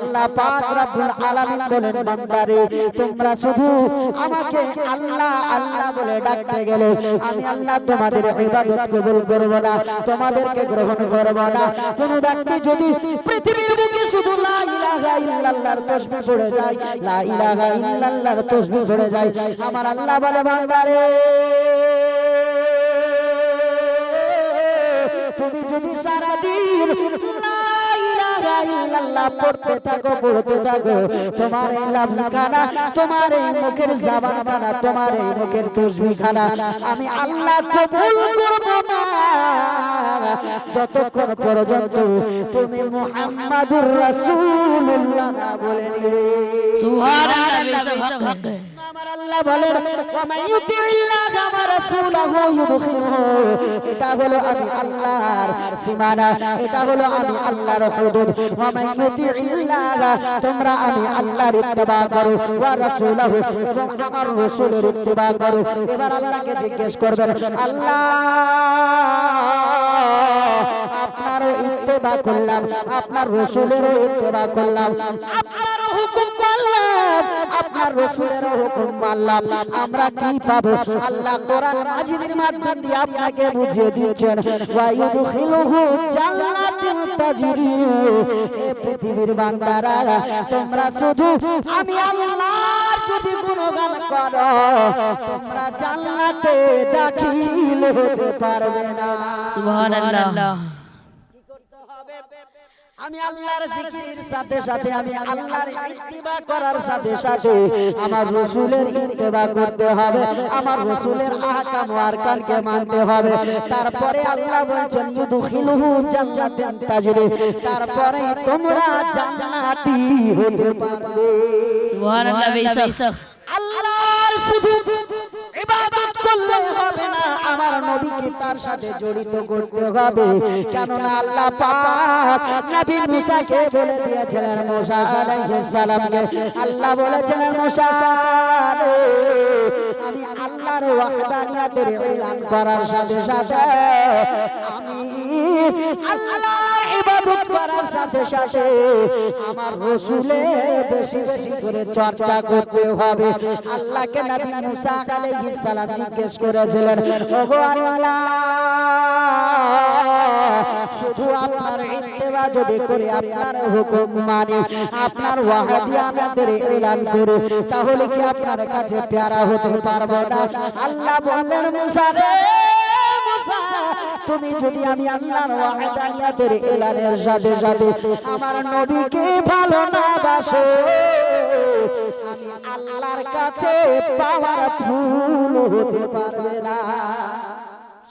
আল্লাহ পাক রব্বুল আলামিন বলেন, বান্দারে, তোমরা শুধু আমাকে আল্লাহ আল্লাহ বলে ডাকতে গেলে আমি আল্লাহ তোমাদের ইবাদত কবুল করব না, তোমাদেরকে গ্রহণ করব না। কোন ব্যক্তি যদি পৃথিবীর বুকে শুধু লা ইলাহা ইল্লাল্লাহর তাসবিহ পড়ে যায়, লা ইলাহা ইল্লাল্লাহর তাসবিহ পড়ে যায়, আমার আল্লাহ বলে, বান্দারে, তুমি যদি সারাদিন লা ইলাহা ইল্লাল্লাহ পড়তে থাকো পড়তে থাকো। তোমার এই লফজ খানা তোমার এই মুখের জবান খানা তোমার এই মুখের তসবিহ খানা আমি আল্লাহ কবুল করব না। যতক্ষণ পর্যন্ত তুমি মুহাম্মাদুর রাসূলুল্লাহ না বলে নিবে। সুবহানাল্লাহ আমার আল্লাহ বলেন ওয়া ইউতিল্লাহ ওয়া রাসূলাহু ইউদখিলহু। এটা হলো আমি আল্লাহর সীমানা, এটা হলো আমি আল্লাহর হুদুদ। ওয়া মান ইউতিল্লাহ তোমরা আমি আল্লাহর ইত্তেবা করো, ওয়া রাসূলহু, এবং আমার রাসূলের ইত্তেবা করো। এবার আল্লাহকে জিজ্ঞেস করবেন, আল্লাহ! ইত্তেবা করলাম, আপনার রাসূলেরও ইত্তেবা করলাম। আপনার হুকুম মানলাম, আপনার রাসূলেরও হুকুম মানলাম। আমরা কি পাবো? আল্লাহ কোরআন মাজিদের মাধ্যম দিয়ে আপনাকে বুঝিয়ে দিয়েছেন ওয়া ইউদখিলুহু জান্নাতিন তাজরি এ পৃথিবীর বান্দারা, তোমরা শুধু আমি আল্লাহর যদি গুণগান করো, তোমরা জান্নাতে দাখিল হতে পারবে না। সুবহানাল্লাহ। আমি আল্লাহর জিকিরের সাথে সাথে আমি আল্লাহর ইত্তিবা করার সাথে সাথে আমার রাসূলের ইত্তিবা করতে হবে আমার রাসূলের আহকাম ও আরকানকে মানতে হবে তারপরে আল্লাহ বলছেন ইউদখিলুহু জান্নাতান তাজরি তারপরে তোমরা জান্নাতি হতে পারবে। সুবহানাল্লাহ আল্লাহর শুধু ইবাদত আমার নবীকে তার সাথে জড়িত করতে হবে। কেননা আল্লাহ পাক নবী মুসাকে বলে দিয়েছিলেন, মুসা আলাইহিস সালামকে। আল্লাহ বলেছিলেন, মুসা, আমি আল্লাহর ওয়াহদানিয়াতের এলান করার সাথে সাথে আমি আল্লাহর ইবাদত করার সাথে সাথে আমার রসুলের বেশি বেশি করে চর্চা করতে হবে। আল্লাহকে নবী মুসা আলাইহিস সালাম জিজ্ঞেস করেছিলেন, ওগো আল্লাহ, শুধু আপনার ইত্তেবা যদি করে, আপনার হুকুম মানে আপনার ওয়াহাদিয়ানাদের এলান করে তাহলে কি আপনার কাছে প্যারা হতে পারব না? আল্লাহ বললেন, মুসা রে তুমি যদি আমি আল্লাহর ওয়াহদানিয়াতের এলানের সাথে সাথে আমার নবীকে ভালো না বাসো, আমি আল্লাহর কাছে পাওয়ার ফুল হতে পারবে না।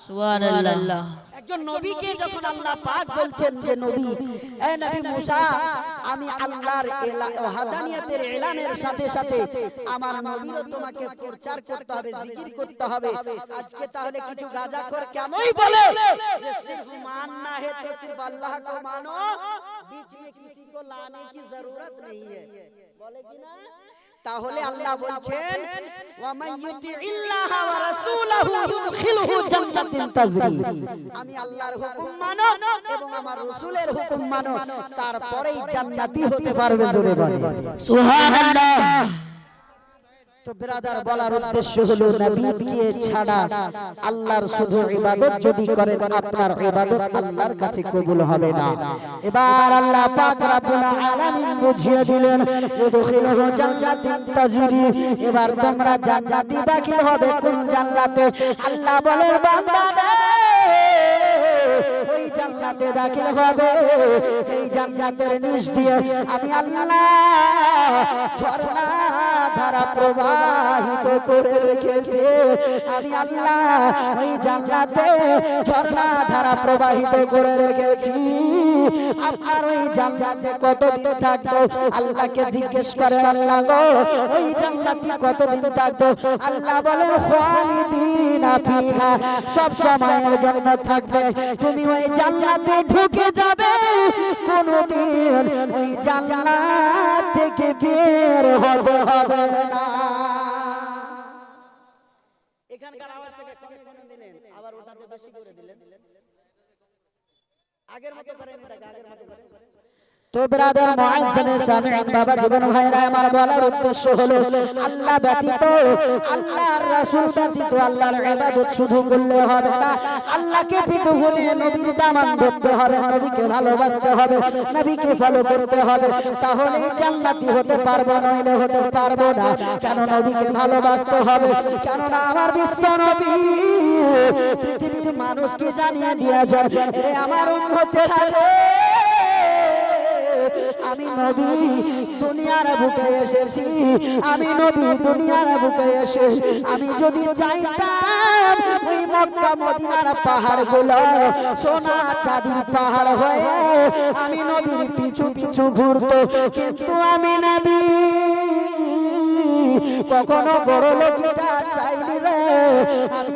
সুবহানাল্লাহ। একজন নবীকে যখন আল্লাহ পাক বলছেন যে নবী এ নবী মুসা আমি আল্লাহর এলা- ওয়াহদানিয়াতের এলানের সাথে সাথে আমার নবীরও তোমাকে প্রচার করতে হবে জিকির করতে হবে আজকে তাহলে কিছু গাজাখোর কেনই বলে যে সির্ফ মাননা হে তো সির্ফ আল্লাহ কো মানো बीच में किसी को लाने की जरूरत नहीं है বলে কি না তাহলে আল্লাহ বলছেন আমি আল্লাহর হুকুম মানো এবং আমার রসুলের হুকুম মানো। তারপরেই জান্নাতি হতে পারবে জোরে সুবহানাল্লাহ। তো ব্রাদার বলার উদ্দেশ্য হলো নবীকে ছাড়া আল্লাহর শুধু ইবাদত যদি করেন আপনার ইবাদত আল্লাহর কাছে কবুল হবে না। এবার আল্লাহ পাক রব্বুল আলামিন বুঝিয়ে দিলেন ইদখিলহু জান্নাতিন তাজরি। এবার তোমরা জান্নাতি দাখিল হবে কোন জান্নাতে? আল্লাহ বলেন বান্দা ওই জান্নাতে দাখিল হবে। এই জান্নাতের নিচ দিয়ে আমি আল্লাহ ঝর্ণা ধারা প্রবাহিত করে রেখেছে। আমি আল্লাহ ওই জান্নাতে ঝর্ণা ধারা প্রবাহিত করে রেখেছি। আপনার ওই জান্নাতে কতদিন থাকব? আল্লাহকে জিজ্ঞেস করে আল্লাহ গো, ওই জান্নাতি কতদিন থাকব? আল্লাহ বলেন, খালিদিনা ফিহা, সব সময়ের জন্য থাকবে। তুমি ওই জান্নাতে ঢুকে যাবে। কোনদিন ওই জান্নাত থেকে বের হবে হবে না। এখানকার আওয়াজটাকে কমিয়ে দিলেন, আবার ওটাতে বেশি করে দিলেন। আগের মতো করেন এটাকে আগের মতো করেন তো ব্রাদার মুআজ্জিনের সামিন বাবা জীবন ভাইরা, আমার বলার উদ্দেশ্য হলো, আল্লাহ ব্যতীত, আল্লাহর রাসূল ব্যতীত আল্লাহর ইবাদত শুধু করলে হবে না, আল্লাহকে পিত নবীর দামান হবে, নবীকে ভালোবাসতে হবে, নবীকে ফলো করতে হবে, তাহলে জান্নাতি হতে পারব, নইলে হতে পারব না। কেন নবীকে ভালোবাসতে হবে? কেননা আমার বিশ্ব নবী পৃথিবীর মানুষকে জানিয়ে দিয়েছেন, এ আমার উম্মতেরা রে আমি নবী, দুনিয়ার বুকে এসেছি। আমি নবী, দুনিয়ার বুকে এসে আমি যদি চাইতাম ওই মক্কা, মদিনার পাহাড়গুলো সোনা চাঁদির পাহাড় হয়ে আমি নবীর পিছু পিছু ঘুরতো। কিন্তু আমি নবী, কখনো বড় লোকটা চাইনি রে। আমি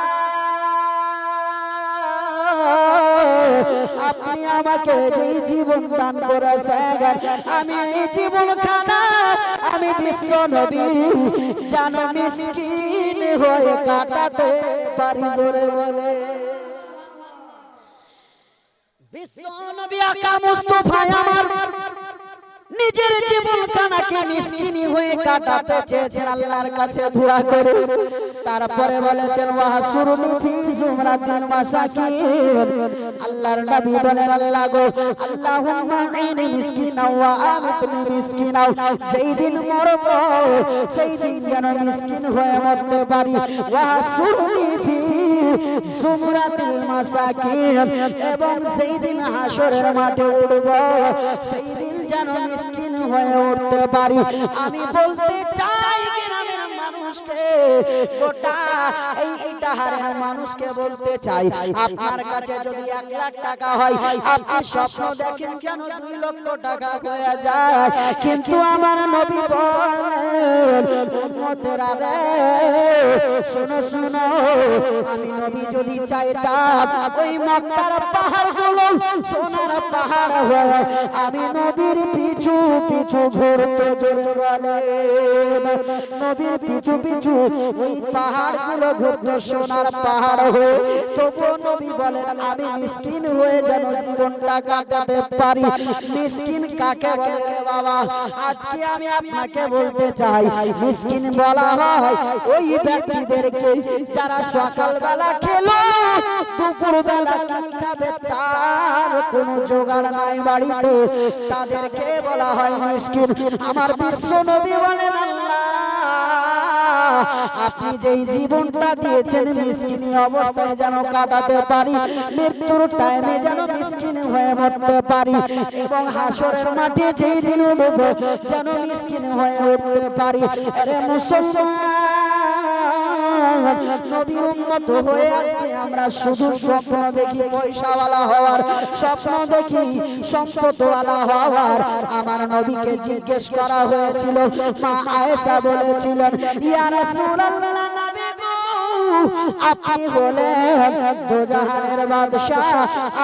আপনি আমাকে যে জীবন দান করেছেন, আমি এই জীবন খানা আমি বিশ্ব নবী জানো মিসকিন হয়ে কাটাতে পারি জোরে বলে। বিশ্ব নবী আকা মুস্তফা আমার নিজের জীবন কানাকে মিসকিনি হয়ে কাটাতে চেয়েছেন আল্লাহর কাছে দোয়া করে। তারপরে বলেছেন ওয়াহ সুরুনি ফি জুমরাতিল মাসাকিন। আল্লাহর নবী বলেন, আল্লাহ গো, আল্লাহুম্মা ইনি মিসকিনা ওয়া আমিতনি মিসকিনা। যেই দিন মরব, সেই দিন যেন মিসকিন হয়ে মরতে পারি। ওয়াহ সুরুনি ফি জুমরাতিল মাসাকিন। এবং সেই দিন হাসরের মাঠে উঠব, সেই দিন যেন মিসকিন হয়ে উঠতে পারি। আমি বলতে চাই মানুষকে, গোটা এই ইটাহারের মানুষকে বলতে চাই, আপনার কাছে যদি এক লাখ টাকা হয়, আপনি স্বপ্ন দেখেন যেন দুই লক্ষ টাকা হয়ে যায়। কিন্তু আমার নবী বলেন, উম্মতেরা রে শোনো শোনো, আমি নবী যদি চাইতাম, ওই মক্কার পাহাড়গুলো সোনার পাহাড় হয়ে, আমি নবীর পিছু পিছু ঘুরতে জোরে বলে নবীর পিছু পিছু ওই পাহাড়গুলো ঘুরতো সোনার পাহাড় হয়ে, তবুও নবী বলেন, আমি মিসকিন হয়ে যেন জীবনটা কাটাতে পারি। মিসকিন কাকে বলে রে বাবা? আজকে আমি আপনাকে বলতে চাই, মিসকিন বলা হয়, ওই ব্যক্তিদেরকে যারা সকালবেলা খেলো দুপুর বেলা কি খাবে তার কোনো জোগাড় নাই বাড়িতে। তাদেরকে বলা হয় মিসকিন। আমার বিশ্ব নবী বলেন, আল্লাহ আপনি যেই জীবনটা দিয়েছেন মিসকিনি অবস্থায় যেন কাটাতে পারি, মৃত্যুর টাইমে যেন মিসকিনি হয়ে মরতে পারি এবং হাসরের মাঠে যেই দিন যেন মিসকিনি হয়ে উঠতে পারি। আরে মুসলমান! নবীর উন্মত হয়ে আজকে আমরা শুধু স্বপ্ন দেখি পয়সাওয়ালা হওয়ার, স্বপ্ন দেখি সম্পদওয়ালা হওয়ার। আমার নবীকে জিজ্ঞেস করা হয়েছিল, মা আয়েশা বলেছিলেন আপনি হলেন দোজাহানের বাদশাহ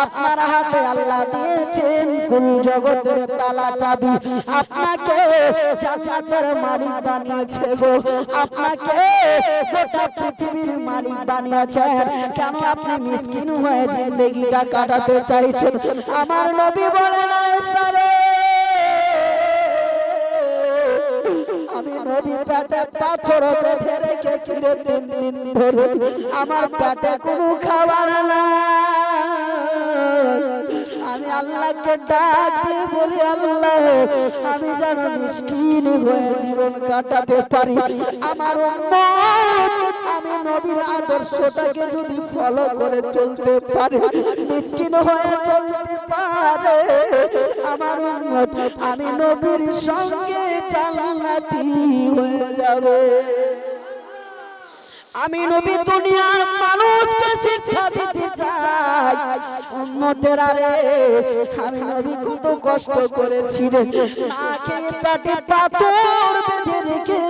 আপনার হাতে আল্লাহ দিয়েছেন কুল জগতের তালা চাবি? আপনাকে জান্নাতের মালিক বানিয়েছে গো। আপনাকে গোটা পৃথিবীর মালিক বানিয়েছেন। কেন আপনি মিসকিন হয়ে জিন্দেগিটা কাটাতে চাইছেন? আমার নবী বলেন, আয়েশা আমি নদীর পেটে পাথর বেঁধে রেখেছি রে, তিন দিন ধরে। আমার পেটে কোনো খাবার না আমি আল্লাহকে ডাক দিয়ে বলি, আল্লাহ, আমি যেন মিসকিন হয়ে জীবন কাটাতে পারি। আমার আমি নবীর আদর্শটাকে যদি ফলো করে চলতে পারি, মিসকিন হয়ে চলতে পারে। আমার উম্মত, আমি নবীর সঙ্গে জান্নাতি হয়ে যাবে। আমি নবী দুনিয়ার মানুষকে শিক্ষা দিতে চাই। উম্মতের আরে, আমি নবী কত কষ্ট করেছিলেন রে। পাটি পাথর বেঁধে রেখেছি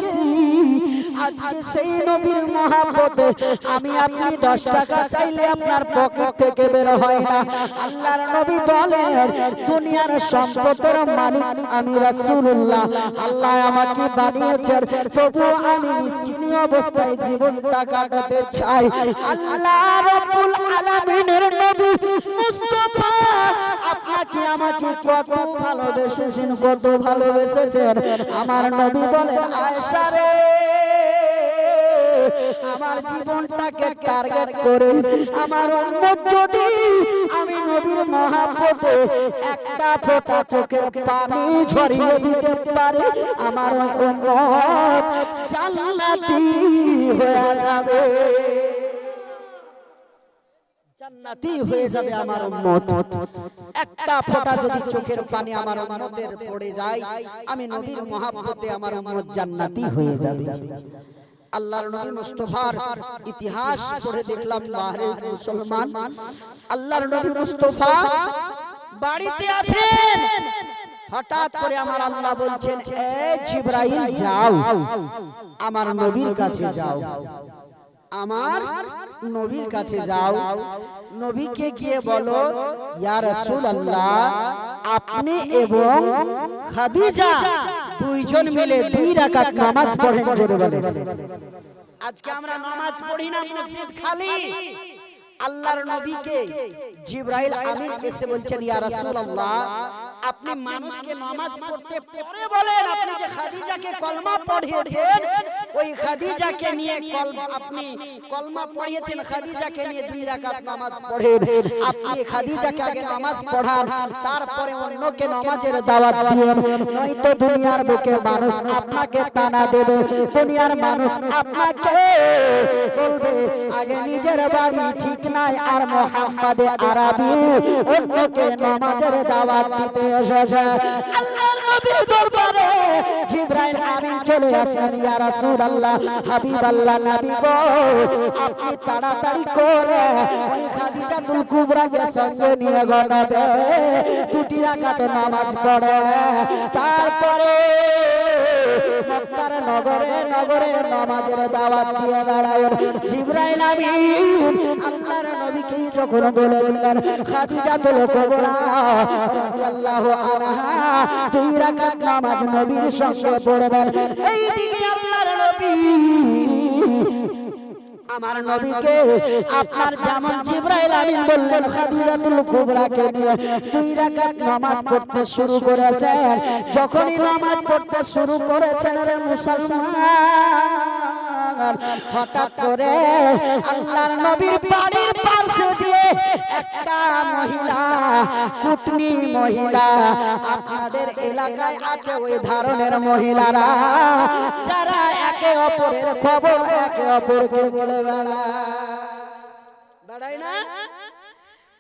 আজকে সেই নবীর মহাপদে আমি আপনি দশ টাকা চাইলে আপনার পকেট থেকে বের হয় না। আল্লাহর নবী বলেন, দুনিয়ার সম্পদের মালিক আমি রাসূলুল্লাহ। আল্লাহ আমাকে বানিয়েছেন, তবু আমি মিসকিনি অবস্থায় জীবনটা কাটাতে চাই। আল্লাহ রাব্বুল আলামিনের নবী মুস্তাফা আপনাকে আমাকে কত ভালোবেসেছেন কত ভালোবেসেছেন। আমার নবী বলেন, আয়েশা রে আমার জীবনটাকে টার্গেট করে আমার উম্মত যদি আমি নবীর মহাপতে একটা ফোঁটা চোখের পানি ঝরিয়ে দিতে পারে আমার উম্মত জান্নাতি হয়ে যাবে। জান্নাতি হয়ে যাবে আমার উম্মত। একটা ফোঁটা যদি চোখের পানি আমার উম্মতের পড়ে যায় আমি নবীর মহাব্বতে আমার উম্মত জান্নাতি হয়ে যাবে। আল্লাহর নবী মুস্তাফার ইতিহাস পড়ে দেখলাম, বাহরে মুসলমান। আল্লাহর নবী মুস্তাফা বাড়িতে আছেন। হঠাৎ করে আমার আল্লাহ বলছেন, এ জিব্রাইল, যাও। আমার নবীর কাছে যাও। আমার নবীর কাছে যাও। নবীকে গিয়ে বলো, ইয়া রাসূলুল্লাহ, আপনি এবং খাদিজা দুইজন মিলে দুই রাকাত নামাজ পড়েন জোরে বলেন আজকে আমরা নামাজ পড়ি না, মসজিদ খালি। আল্লাহর নবীকে জিব্রাইল আমিন এসে বলছেন, ইয়া রাসূলুল্লাহ, আপনি মানুষকে নামাজ পড়তে পড়ে বলেন, আপনি যে খাদিজাকে কলমা পড়িয়েছেন ওই খাদিজাকে নিয়ে কলমা আপনি কলমা পড়িয়েছেন খাদিজাকে নিয়ে দুই রাকাত নামাজ পড়েন। আপনি খাদিজাকে আগে নামাজ পড়ান তারপরে অন্যকে নামাজের দাওয়াত দিয়েন। নয়তো দুনিয়ার বুকে মানুষ আপনাকে তানা দেবে দুনিয়ার মানুষ আপনাকে বলবে আগে নিজের বাড়ি ঠিক নাই আর মোহাম্মদে আরবি অন্যকে নামাজের দাওয়াত দিতে এসেছে। আল্লাহর নবীর দরবারে জিব্রাইল আমিন চলে আসেন ইয়া রাসূলুল্লাহ হাবিবাল্লাহ নবী গো, আপনি তাড়াতাড়ি করে ওই খাদিজাতুল কুবরাকে সঙ্গে নিয়ে দুটি নামাজ পড়ে। তারপরে নগরে নগরে নামাজের দাওয়াত দিয়ে বেড়ায়। জিব্রাইল আমিন আল্লাহর নবীকে যখন বলে দিলেন, খাদিজাতুল কুবরা রাদিয়াল্লাহু আনহা, দুই রাকাত নামাজ নবীর সঙ্গে পড়বেন। এই দিকে আমার নবীকে আপনার যেমন জিব্রাইল আমিন বললেন, খাদিজাতুল কুবরাকে নিয়ে দুই রাকাত নামাজ পড়তে শুরু করেছেন। যখনই নামাজ পড়তে শুরু করেছেন রে মুসলমান। হঠাৎ করে আল্লাহর নবীর বাড়ির পাশে দিয়ে একটা মহিলা কুটনি মহিলা আপনাদের এলাকায় আছে ওই ধরনের মহিলারা। যারা একে অপরের খবর, একে অপরকে বলে বেড়ায়। বেড়ায় না?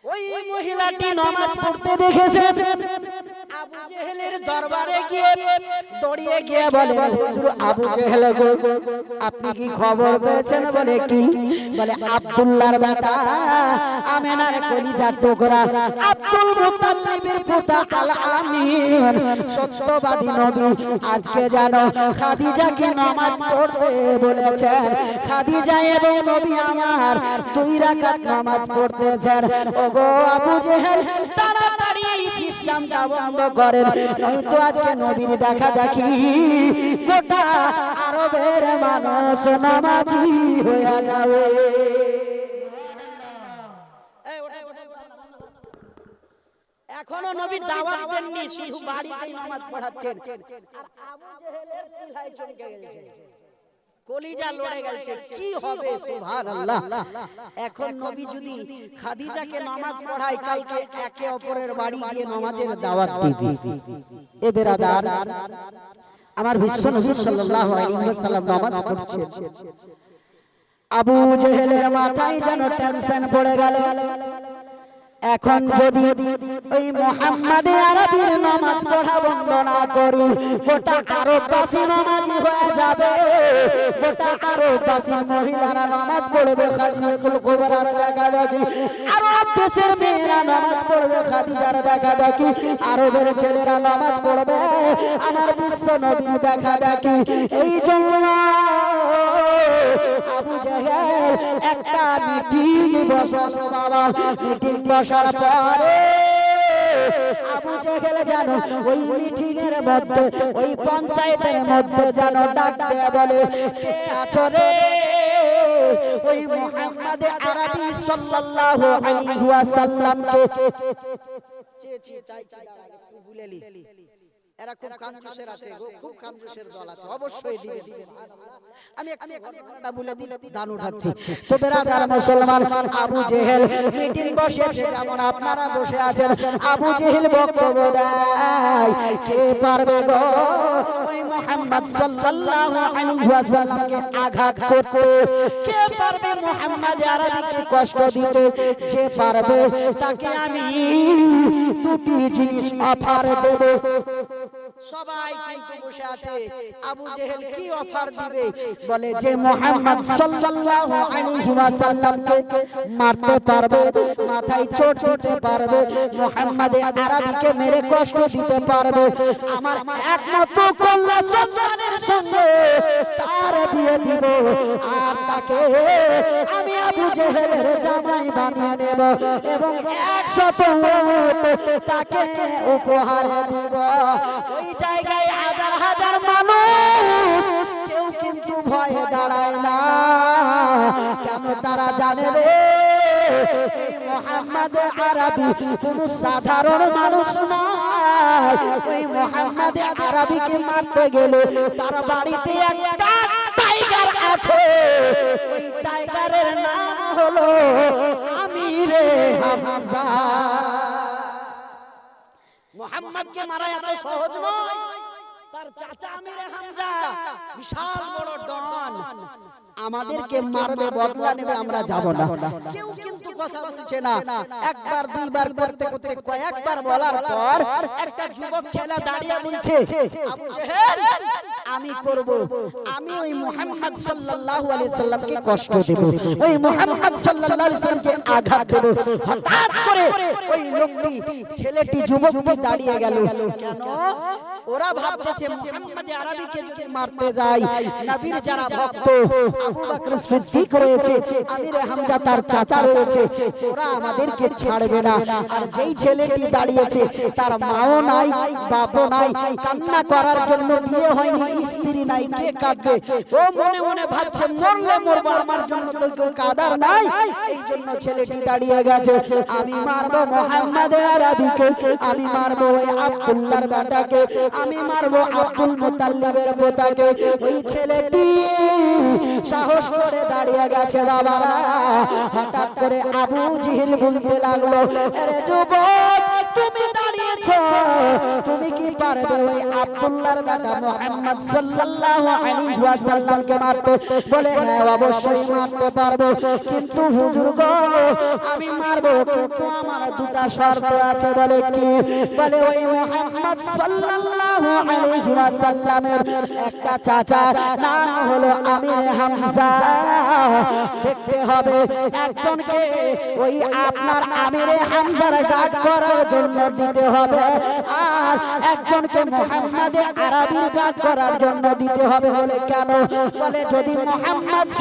ওই মহিলাটি নামাজ পড়তে দেখেছে। আবু জেহেলের দরবারে গিয়ে দৌড়িয়ে গিয়ে বলে হুজুর আবু জেহেল গো আপনি কি খবর পেয়েছেন বলে কি? বলে আব্দুল্লাহর বেটা আমেনার কলিজার টুকরা আব্দুল মুতাল্লিবের পুতা আল আমিন সত্যবাদী নবী আজকে জানো খাদিজাকে নামাজ পড়তে বলেছেন? খাদিজা এবং নবী আমার দুই রাকাত নামাজ পড়তেছেন। ওগো আবু জেহেল, তাড়াতাড়ি এই সিস্টেমটা বন্ধ করেন। নয়তো আজকে নবীর দেখা দেখি গোটা আরবের মানুষ নামাজি এখনও নবী দাওয়াত দেননি, শুধু বাড়িতেই নামাজ পড়াচ্ছেন। আর আবু জেহেলের পিলাই চমকে গেছে। কলিজা লড়ে গেছে। কি হবে? সুবহানাল্লাহ। এখন নবী যদি খাদিজাকে নামাজ পড়ায় কালকে একে অপরের বাড়ি গিয়ে নামাজের দাওয়াত দিবে। এ বেরাদার আমার বিশ্ব নবী সাল্লাল্লাহু আলাইহি ওয়াসাল্লাম নামাজ পড়ছেন আবু জেহেলের মাথায় যেন টেনশন পড়ে গেল। এখন যদি ওই মোহাম্মদে আরবির নামাজ পড়া বন্ধ না করি, গোটা আরববাসী নামাজি হয়ে যাবে। গোটা আরববাসী মহিলারা নামাজ পড়বে খাদিজাতুল দেখা দেখি দেশের মেয়েরা নামাজ পড়বে খাদিজার দেখা দেখি আরবের ছেলেরা নামাজ পড়বে, আমার বিশ্ব নবীর দেখা দেখি এই জন্য আবু একটা মিটিং বসালো বাবা মিটিং বসার পরে ওই বুলেলি এরা খুব কাঞ্জুসের আছে খুব কাঞ্জুসের দল আছে অবশ্যই দিবে আমি আমি ঘটনাটা বলে দিলে দান উঠাচ্ছি তো বেরাদার মুসলমান আবু জেহেল মিটিং বসেছে যেমন আপনারা বসে আছেন। আবু জেহেল বক্তব্য দেয় কে পারবে গো? ওই মুহাম্মদ সাল্লাল্লাহু আলাইহি ওয়াসাল্লামকে আঘাত করতে কে পারবে মুহাম্মদ আরবিকে কষ্ট দিতে? যে পারবে তাকে আমি দুটি জিনিস অফার দেব। সবাই কিন্তু বসে আছে। আবু জেহেল কি অফার দিবে? বলে যে মোহাম্মদ সাল্লাল্লাহু আলাইহি ওয়াসাল্লামকে মারতে পারবে মাথায় চোট দিতে পারবে মোহাম্মদ আরবিকে মেরে কষ্ট দিতে পারবে। আমার একমাত্র কন্যা সন্তানের সঙ্গে তার বিয়ে দিব। আর তাকে আমি আবু জেহেলের জামাই বানিয়ে নেব এবং একশত উট তাকে উপহার দিব। ওই জায়গায় হাজার হাজার মানুষ, কেউ কিন্তু ভয়ে দাঁড়ায় না। কেন তারা জানে রে? সাধারণ মানুষ নয়। আরবিকে মারতে গেলে তার বাড়িতে একটা টাইগার আছে। টাইগারের নাম হলো আমিরে হামজা। মোহাম্মদকে মারা এত সহজ নয়। তার চাচা আমিরে হামজা বিশাল বড় ডন। আমাদেরকে মারবে বদলা নেবে আমরা যাব না। কেউ কিন্তু কথা বলছে না। একবার দুইবার করতে করতে কয়েকবার বলার পর একটা যুবক ছেলে দাঁড়িয়ে বলছে আবু জেহেল আমি করব। আমি ওই মুহাম্মদ সাল্লাল্লাহু আলাইহি সাল্লামকে কষ্ট দেব। ওই মুহাম্মদ সাল্লাল্লাহু আলাইহি সাল্লামকে আঘাত দেব। হঠাৎ করে ওই লোকটি ছেলেটি যুবকটি দাঁড়িয়ে গেল। কেন? ওরা ভাবতেছে মুহাম্মদ আরবিকে যদি মারতে যায় নবীর যারা ভক্ত আবু বকর সিদ্দিক রয়েছে আমিরে হামজা তার চাচা রয়েছে ওরা আমাদেরকে ছাড়বে না। আর যেই ছেলেটি দাঁড়িয়েছে তার মাও নাই বাপও নাই কান্না করার জন্য বিয়ে হয়নি স্ত্রী নাই কে কাঁদবে? ও মনে মনে ভাবছে মরলে মরবো আমার জন্য তো কেউ কাদার নাই। এই জন্য ছেলেটি দাঁড়িয়ে গেছে আমি মারবো মোহাম্মদ আরবিকে আমি মারবো ওই আব্দুল্লাহর বেটাকে আমি মারবো আব্দুল মুতাল্লিবের পোতাকে। ওই ছেলেটি সাহস করে দাঁড়িয়ে গেছে বাবারা। হঠাৎ করে আবু জিহিল বলতে লাগল আরে যুবক তুমি দাঁড়িয়েছো। তুমি কি পারবে ওই আব্দুল্লাহর বেটা মুহাম্মদ সাল্লাল্লাহু আলাইহি ওয়াসাল্লামকে মারতে? বলে হ্যাঁ অবশ্যই মারতে পারব। কিন্তু হুজুর গো আমি মারবো কিন্তু আমার দুটা শর্ত আছে। বলে কি? বলে ওই মুহাম্মদ সাল্লাল্লাহু আলাইহি ওয়াসাল্লামের একটা চাচা নাম হলো আমির হামজা। দেখতে হবে একজনকে ওই আপনার আমিরে হামজার গার্ড করার জন্য দিতে হবে, আর একজনকে গার্ড করার জন্য দিতে হবে বলে কেন? বলে যদি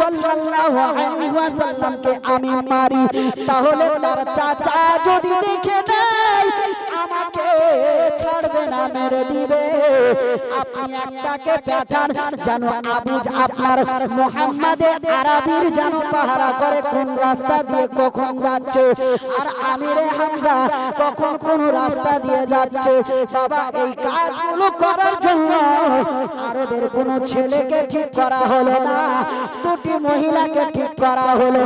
সাল্লাল্লাহু আলাইহি ওয়াসাল্লামকে আমি মারি, তাহলে তার চাচা যদি দেখে আমাকে ছাড়বে না মেরে দিবে। আপনি একটাকে যেন আবুজ আপনার মোহাম্মদে আরবির যেন পাহারা করে কোন রাস্তা দিয়ে কখন যাচ্ছে। আর আমিরে হামজা, কখন কোন রাস্তা দিয়ে যাচ্ছে। বাবা, এই কাজগুলো করার জন্য আরবের কোন ছেলেকে ঠিক করা হলো না, দুটি মহিলাকে ঠিক করা হলো।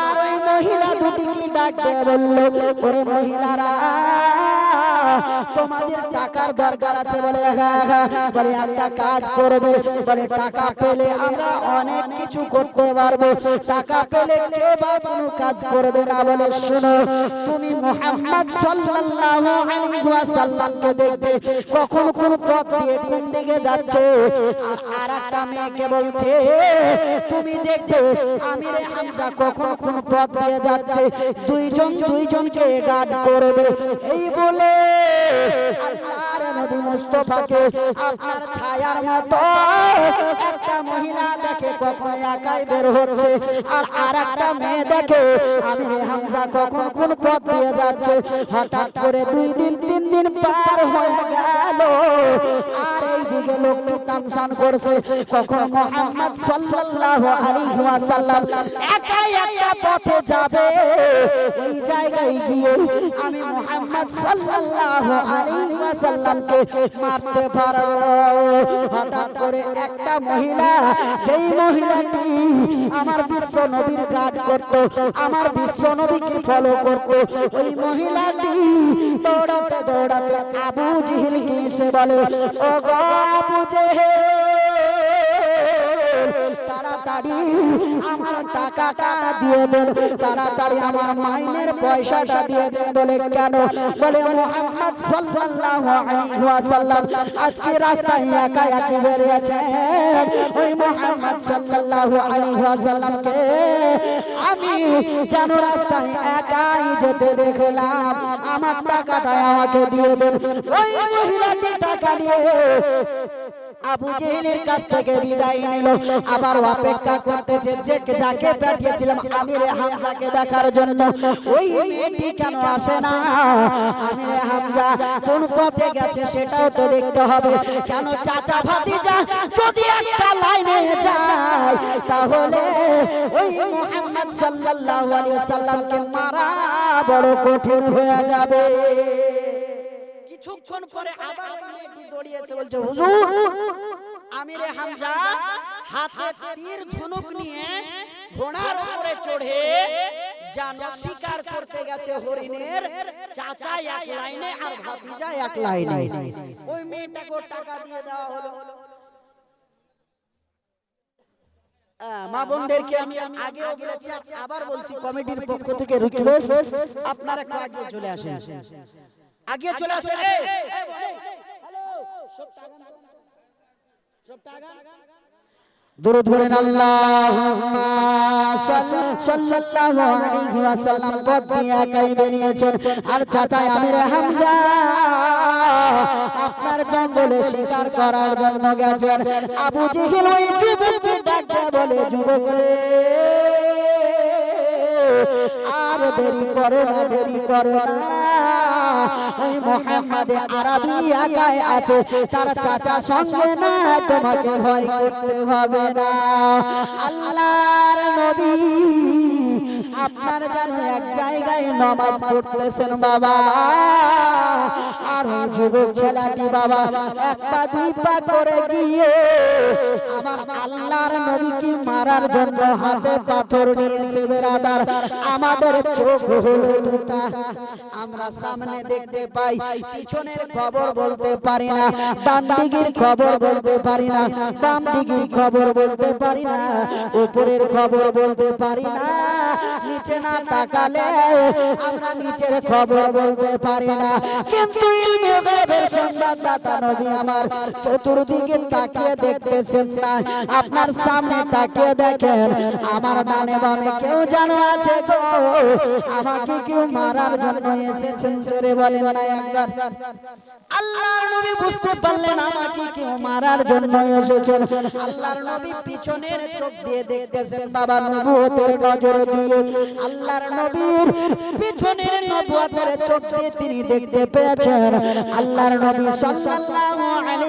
আর ওই মহিলা দুটি কি ডাক বলল? ওরে মহিলারা তোমাদের টাকার দরকার আছে বলে হ্যাঁ হ্যাঁ বলে, একটা কাজ করবে, বলে, টাকা পেলে আমরা অনেক কিছু করতে পারব। টাকা পেলে কে বা কোনো কাজ করবে না বলে, শুনো, তুমি মোহাম্মদ সাল্লাল্লাহু আলাইহি দেখবে, কখন কোন পথ দিয়ে কোন দিকে যাচ্ছে। আর আরেকটা মেয়েকে বলছে, তুমি দেখবে হামজা কখন কোন পথ দিয়ে যাচ্ছে, দুইজন দুইজনকে গার্ড করবে। এই বলে আল্লাহর নবী মুস্তাফাকে আপনার ছায়ার মতো একটা মহিলা দেখে কখন একাই বের হচ্ছে। আর আরেকটা মেয়ে দেখে আমিরে হামজা কখন কোন পথ দিয়ে যাচ্ছে। হঠাৎ করে দুই দিন, তিন দিন পার হয়ে গেল। আর এই দিকে লোকটি তামসান করছে? কখন মোহাম্মদ সাল্লাল্লাহু আলাইহি ওয়াসাল্লাম একাই একটা পথে যাবে। ওই জায়গায় গিয়ে আমি মোহাম্মদ সাল্লাল্লাহু আলাইহি ওয়াসাল্লামকে মারতে পারব। হঠাৎ করে একটা মহিলা, যেই মহিলাটি আমার বিশ্ব নবীর গার্ড করত, আমার বিশ্ব নবীকে ফলো করত, ওই মহিলাটি দৌড়াতে দৌড়াতে আবু জিহিলকে এসে বলে ও গো আবু জেহেল তাড়াতাড়ি আমার টাকাটা দিয়ে দেন। তাড়াতাড়ি আমার মাইনের পয়সাটা দিয়ে দেন বলে, কেন? বলে, মোহাম্মদ সাল্লাল্লাহু আলাইহি ওয়াসাল্লাম আজকে রাস্তায় একা একা বেরিয়েছে ওই মোহাম্মদ সাল্লাল্লাহু আলাইহি ওয়াসাল্লামকে আমি যেন রাস্তায় একাই যেতে দেখলাম, আমার টাকাটা আমাকে দিয়ে দেন। ওই মহিলাটি টাকা নিয়ে আবু জেহেলের কাছ থেকে বিদায় নিল। আবার অপেক্ষা করতেছে যে যাকে পাঠিয়েছিলাম। আমিরে হামজাকে দেখার জন্য। ওই মেয়েটি কেন আসে না? আমিরে হামজা কোন পথে গেছে সেটাও তো দেখতে হবে। কেন চাচা ভাতিজা যদি একটা লাইনে যায় তাহলে ওই মুহাম্মদ সাল্লাল্লাহু আলাইহি সাল্লামকে মারা বড় কঠিন হয়ে যাবে। কিছুক্ষণ পরে আবার মেয়েটি দৌড়িয়ে এসে বলছে হুজুর আমিরে হামজা হাতে তীর ধনুক নিয়ে ঘোড়ার উপরে চড়ে জানো শিকার করতে গেছে হরিণের চাচা এক লাইনে আর ভাতিজা এক লাইনে। ওই মেয়েটাকে টাকা দিয়ে দেওয়া হলো। মা বোনদেরকে আমি আগেও বলেছি আবার বলছি কমিটির পক্ষ থেকে রিকোয়েস্ট আপনারা একটু আগে চলে আসেন। আগে চলে আসেন টাকা? দুরুদ পড়েন আল্লাহুম্মা সাল্লাল্লাহু আলাইহি ওয়াসাল্লাম পথ দিয়ে বেরিয়েছেন আর চাচা আমির হামজা আপনার জঙ্গলে শিকার করার জন্য গেছেন। আবু জেহেল ওই যুবককে ডাকতে বলে যুবক রে আর দেরি করো না দেরি করো না। ওই মোহাম্মদ আরবি একাই আছে। তার চাচা সঙ্গে না তোমাকে ভয় করতে হবে না। আল্লাহর নবী আপনার যেন এক জায়গায় নামাজ পড়তেছেন বাবা। আর ওই যুবক ছেলেটি বাবা এক পা দুই পা করে গিয়ে আমার আল্লাহর নবীকে মারার জন্য হাতে পাথর নিয়েছে বেরাদার। আমাদের চোখ হলো দুটা। আমরা সামনে দেখতে পাই, পিছনের খবর বলতে পারি না, ডান দিকের খবর বলতে পারি না, বাম দিকের খবর বলতে পারি না, উপরের খবর বলতে পারি না। নিচে না তাকালে আমরা নিচের খবর বলতে পারি না। কিন্তু সংবাদদাতা আমার চতুর্দিকে তাকিয়ে দেখতেছেন না। আপনার সামনে তাকিয়ে দেখেন, আমার ডানে বামে কেউ জানো আছে আমাকে কেউ মারার জন্য এসেছেন একবার। আল্লাহর নবী বুঝতে পারলেন আমাকে কেউ মারার জন্য এসেছেন। আল্লাহর নবী পিছনের চোখ দিয়ে দেখতেছেন বাবা নজর দিয়ে। আল্লাহর নবীর পিছনের চোখ দিয়ে তিনি দেখতে পেয়েছেন। আল্লাহর নবী সাল্লাল্লাহু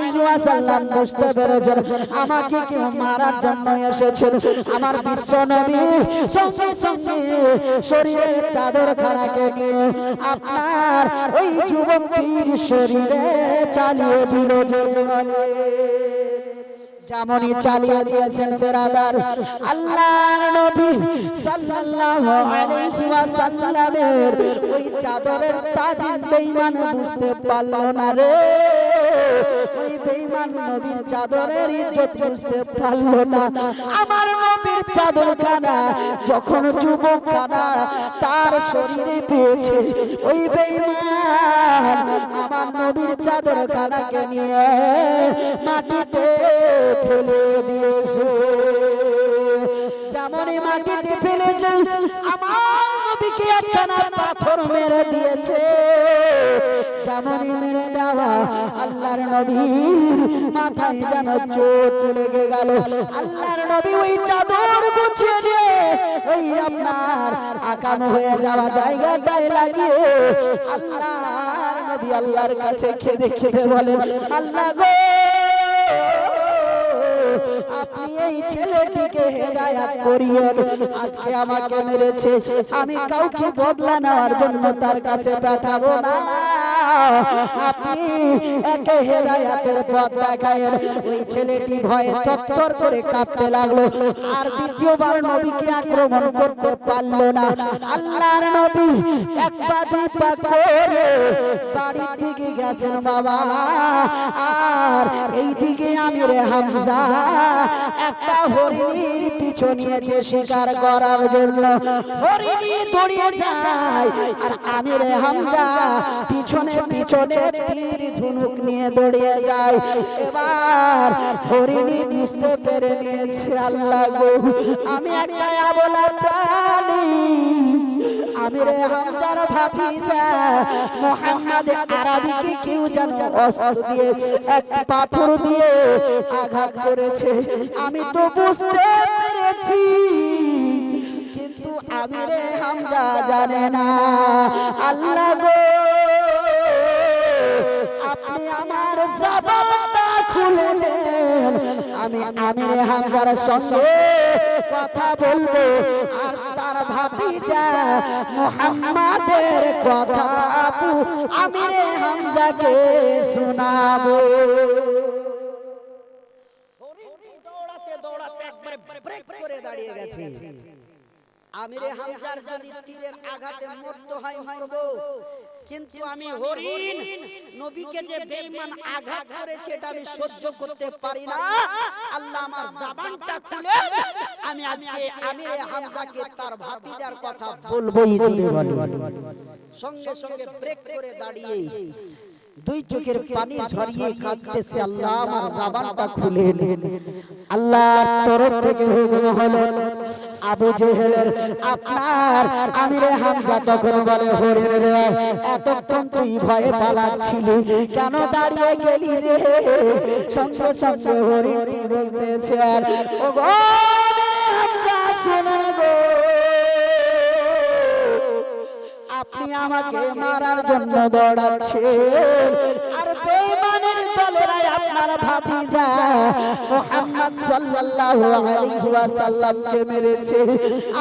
আলাইহি ওয়াসাল্লাম বুঝতে পেরেছেন। আমাকে কেউ মারার জন্য এসেছেন। আমার বিশ্ব নবী সঙ্গে সঙ্গে শরীরে চাদর খানাকে নিয়ে আপনার ওই চালিয়ে দিল জোরে বলে যেমনই চালিয়ে দিয়েছেন বেরাদার আল্লাহর নবী সাল্লাল্লাহু আলাইহি ওয়াসাল্লামের ওই চাদরের তাজিম বেঈমান বুঝতে পারল না রে। ওই বেঈমান নবীর চাদরের ইজ্জত বুঝতে পারল না। আমার নবীর চাদর খানা যখন যুবক খানা তার শরীরে পেয়েছে, ওই বেঈমান আমার নবীর চাদর খানাকে নিয়ে মাটিতে ফেলে দিয়েছে। যেমনই মাটিতে ফেলেছে, আমার নবীকে একখানা পাথর মেরে দিয়েছে। যেমনই মেরে দেওয়া আল্লাহর নবীর মাথায় যেন চোট লেগে গেল। আল্লাহর নবী ওই চাদর গুছিয়ে দিয়ে ওই আপনার আকানো হয়ে যাওয়া জায়গাটায় লাগিয়ে আল্লাহ নবী আল্লাহর কাছে খেদে খেদে বলেন, আল্লাহ গো আপনি এই ছেলেটিকে হেদায়াত করিয়েন। আজকে আমাকে মেরেছে। আমি কাউকে বদলা নেওয়ার জন্য তার কাছে পাঠাবো না। আপনি একে হেদায়াতের পথ দেখায়েন। ওই ছেলেটি ভয়ে তত্তর করে কাঁপতে লাগল। আর দ্বিতীয়বার নবীকে আক্রমণ করতে পারল না। আল্লাহর নবী এক পা, দুই পা করে বাড়ির দিকে গেছেন বাবা। আর এই রে হামজা, একটা হরিণীর পিছু নিয়েছে শিকার করার জন্য। হরিণী দৌড়িয়ে যায়, আর আমি রে হামজা, পিছনে পিছনে তীর ধনুক নিয়ে দৌড়িয়ে যায় এবার হরিণী বুঝতে পেরে নিয়েছে, আল্লাহ গো, আমি একটা আবলা প্রাণী। আমি রে হামজার ভাতিজা মোহাম্মদ আরবিকে কেউ যেন অস্ত্র দিয়ে, এক পাথর দিয়ে আঘাত করেছে। আমি তো বুঝতে পেরেছি, কিন্তু আমি রে হামজা জানে না। আল্লাহ গো, আপনি আমার জবানটা খুলে দেন। আমি আমিরে হামজার সঙ্গে কথা বলব। আর ভাতিজা মুহাম্মাদের কথা আবু আমিরে হামজাকে শোনাবো। দৌড়াতে দৌড়াতে হামজার যদি তীরের আঘাতে মরতে হয়, মরব। কিন্তু আমি হরিণ নবীকে যে বেঈমান আঘাত করেছে এটা আমি সহ্য করতে পারি না। আল্লাহ আমার জবানটা খুলে আমি আজকে আমির হামজাকে তার ভাতিজার কথা বলবোই সঙ্গে সঙ্গে ব্রেক করে দাঁড়িয়ে দুই চোখের পানি ঝরিয়ে কাঁদতেছে আল্লাহ আমার জবানটা খুলে নেন আল্লাহর তরফ থেকে হুকুম হলো আবু জেহেলের আপনার আমিরে হামজা তখন বলে হরে রে এতক্ষণ তুই ভয়ে পালাচ্ছিলি কেন দাঁড়িয়ে গেলি রে? সঙ্গে সঙ্গে হরিণী বলতেছেন ও গো আমাকে মারার জন্য দৌড়াচ্ছেন আর বেঈমানের দলেরা আপনার ভাতিজা। মুহাম্মদ সাল্লাল্লাহু আলাইহি ওয়াসাল্লামকে মেরেছে।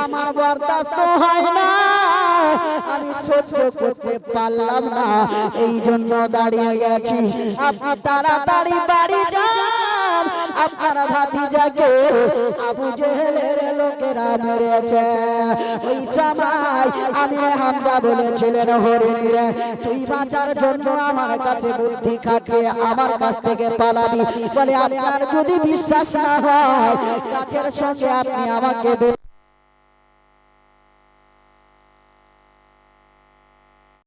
আমার বরদাস্ত হয় না। আমি সহ্য করতে পারলাম না। এই জন্য দাঁড়িয়ে গেছি। আপনি তাড়াতাড়ি বাড়ি যান। আপনার ভাতিজাকে আবু জেহেলের লোকেরা মেরেছে। ওই সময় আমি হামজা বলেছিলেন হরিণীর তুই বাঁচার জন্য আমার কাছে বুদ্ধি খাটিয়ে আমার কাছ থেকে পালাবি। বলে, আপনার যদি বিশ্বাস না হয় কাছের সঙ্গে আপনি আমাকে